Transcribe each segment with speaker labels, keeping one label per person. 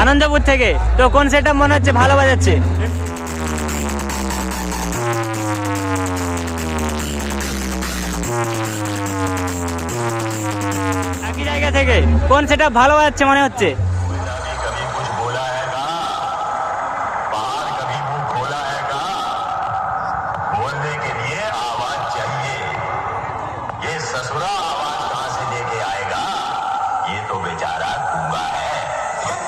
Speaker 1: আনন্দপুর থেকে তো কোন সেটআপ মনে হচ্ছে ভালো বাজাচ্ছে একই জায়গা থেকে কোন সেটআপ ভালো বাজাচ্ছে মনে হচ্ছে
Speaker 2: कभी कुछ बोला है का बाहर कभी मुंह खोला है का बोलने के लिए आवाज चाहिए ये ससुरा आवाज कहां से लेके आएगा ये तो बेचारा गूंगा है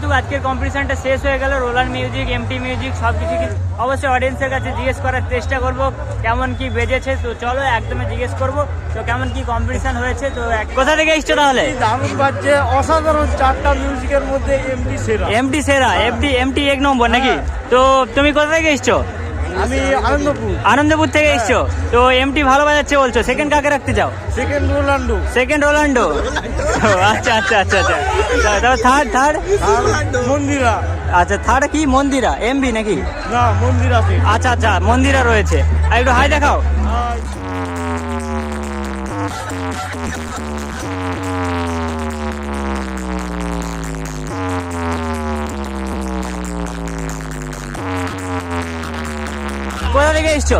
Speaker 1: কিন্তু আজকের কম্পিটিশনটা শেষ হয়ে গেল। রোলার মিউজিক এমটি মিউজিক সব কিছু অবশ্যই অডিয়েন্সের কাছে জিজ্ঞেস করার চেষ্টা করব কেমন কি বেজেছে। তো চলো একদমই জিজ্ঞেস করব তো কেমন কি কম্পিটিশন হয়েছে তো কোথা থেকে এসছো তাহলে?
Speaker 3: দারুণ বাজছে অসাধারণ চারটা মিউজিকের মধ্যে এমটি সেরা।
Speaker 1: এমটি সেরা এফডি এমটি এক নম্বর নাকি? তো তুমি কোথা থেকে এসছো?
Speaker 3: আমি আনন্দপুর।
Speaker 1: আনন্দপুর। থেকে এসছো? তো এমটি ভালো বাজাচ্ছে বলছো। সেকেন্ড কাকে রাখতে চাও?
Speaker 3: সেকেন্ড রোনাল্ডো
Speaker 1: সেকেন্ড রোলান্ডো আচ্ছা আচ্ছা আচ্ছা আচ্ছা। তারপর থার্ড থার্ড
Speaker 3: মন্দিরা।
Speaker 1: আচ্ছা থার্ড কি? মন্দিরা? এমবি নাকি?
Speaker 3: না মন্দিরা
Speaker 1: আচ্ছা আচ্ছা মন্দিরা রয়েছে। আর একটু হাই দেখাও।
Speaker 3: আর
Speaker 1: কোথা থেকে এসছো?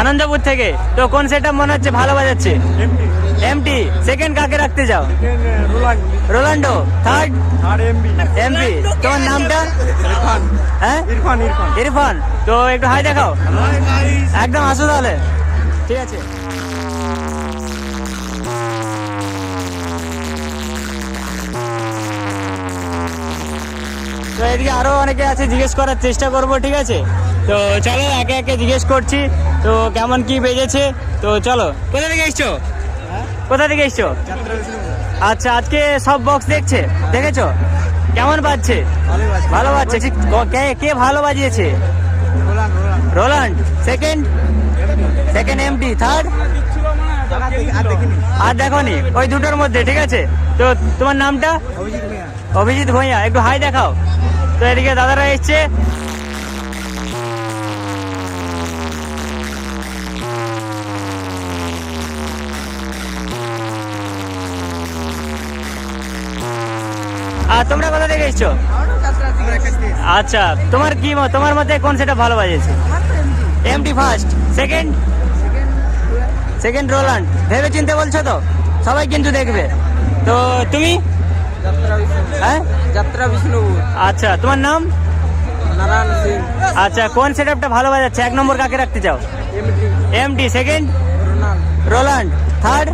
Speaker 3: আনন্দপুর।
Speaker 1: থেকে। তো কোন সেটআপ মনে হচ্ছে ভালো বাজাচ্ছে? এমটি সেকেন্ড কাকে রাখতে যাও?
Speaker 3: রোনাল্ডো
Speaker 1: রোলান্ডো থার্ড এমপি তোমার নামটা? হ্যাঁ?
Speaker 3: ইরফান
Speaker 1: তো একটু হাই দেখাও। একদম আসো তাহলে। ঠিক আছে। তো এদিকে আরও অনেকে আছে জিজ্ঞেস করার চেষ্টা করব ঠিক আছে? তো চলো একে একে জিজ্ঞেস করছি, তো কেমন কি বেজেছে? তো চলো। কোথা থেকে এসছো? কোথা থেকে এসছো? আচ্ছা আজকে সব বক্স দেখছে, দেখেছ? কেমন বাজছে? ভালো বাজছে। কে কে ভালো বাজিয়েছে? Roland second second MT third আর দেখোনি, ওই দুটোর মধ্যে, ঠিক আছে? তো তোমার নামটা? অভিজিৎ ভূঁইয়া। একটু হাই দেখাও। তো এদিকে দাদারা এসছে। তোমরা কোথা থেকে এসছো? আচ্ছা তোমার কি তোমার মতে কোন সেটা ভালো বাজেছে MT first second second Roland ভেবে চিনতে বলছো তো? সবাই কিন্তু দেখবে। তো তুমি? হ্যাঁ?
Speaker 3: যাত্রা বিষ্ণুপুর
Speaker 1: আচ্ছা তোমার নাম?
Speaker 3: নারায়ণ সিং
Speaker 1: আচ্ছা কোন সেটআপটা ভালো বাজাচ্ছে? এক নম্বর কাকে রাখতে চাও? MD
Speaker 3: second
Speaker 1: Roland third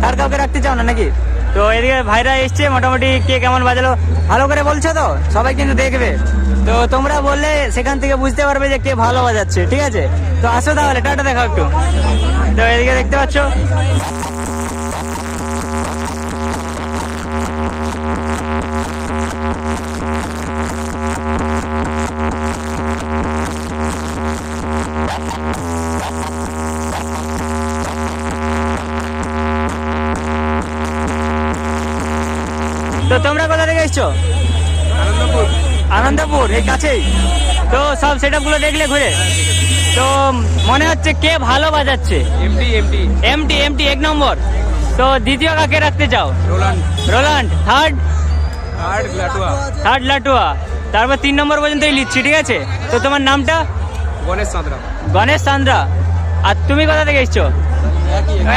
Speaker 1: third কাউকে রাখতে চাও না নাকি? তো এদিকে ভাইরা এসছে, মোটামুটি কে কেমন বাজালো। ভালো করে বলছো তো? সবাই কিন্তু দেখবে। তো তোমরা বললে সেখান থেকে বুঝতে পারবে যে কে ভালো বাজাচ্ছে, ঠিক আছে? তো আসো তাহলে, টাটা দেখাও একটু। তো এদিকে দেখতে পাচ্ছ? তোমরা কোথা থেকে এসছো?
Speaker 3: আনন্দপুর
Speaker 1: এই কাছেই। তো সব সেটআপগুলো দেখলে ঘুরে। তো মনে হচ্ছে কে ভালো বাজাচ্ছে? এমটি এমটি এক নম্বর। তো দ্বিতীয় কাকে রাখতে চাও?
Speaker 3: রোলান্ড। Third
Speaker 1: third Latua. তারপর তিন নম্বর পর্যন্তই লিখছি ঠিক আছে? তো তোমার নামটা?
Speaker 3: গণেশ চাঁদরা।
Speaker 1: গণেশ চান্দ্রা আর তুমি কোথা থেকে এসছো?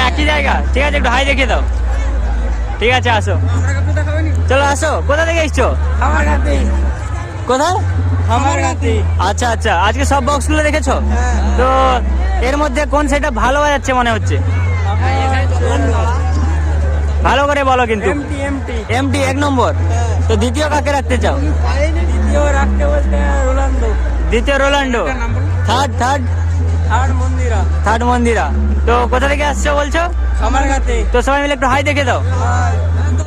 Speaker 1: একই। জায়গা। ঠিক আছে একটু হাই দেখিয়ে দাও। ঠিক আছে আসো। চলো আসো কোথা থেকে এসছো?
Speaker 3: আমার
Speaker 1: কোথায়?
Speaker 3: আমার
Speaker 1: আচ্ছা আচ্ছা আজকে সব বক্সগুলো দেখেছ তো এর মধ্যে কোন সেটা ভালো হয়ে যাচ্ছে মনে হচ্ছে? ভালো করে বলো কিন্তু।
Speaker 3: এমটি
Speaker 1: এক নম্বর। তো দ্বিতীয় কাকে রাখতে চাও?
Speaker 3: দ্বিতীয় রাখতে বলতে রোনাল্ডো
Speaker 1: দ্বিতীয় Rolando third third
Speaker 3: third Mandira.
Speaker 1: Third Mandira. তো কোথা থেকে আসছো বলছো?
Speaker 3: আমার কাছে
Speaker 1: তো সবাই মিলে একটু হাই দেখে দাও।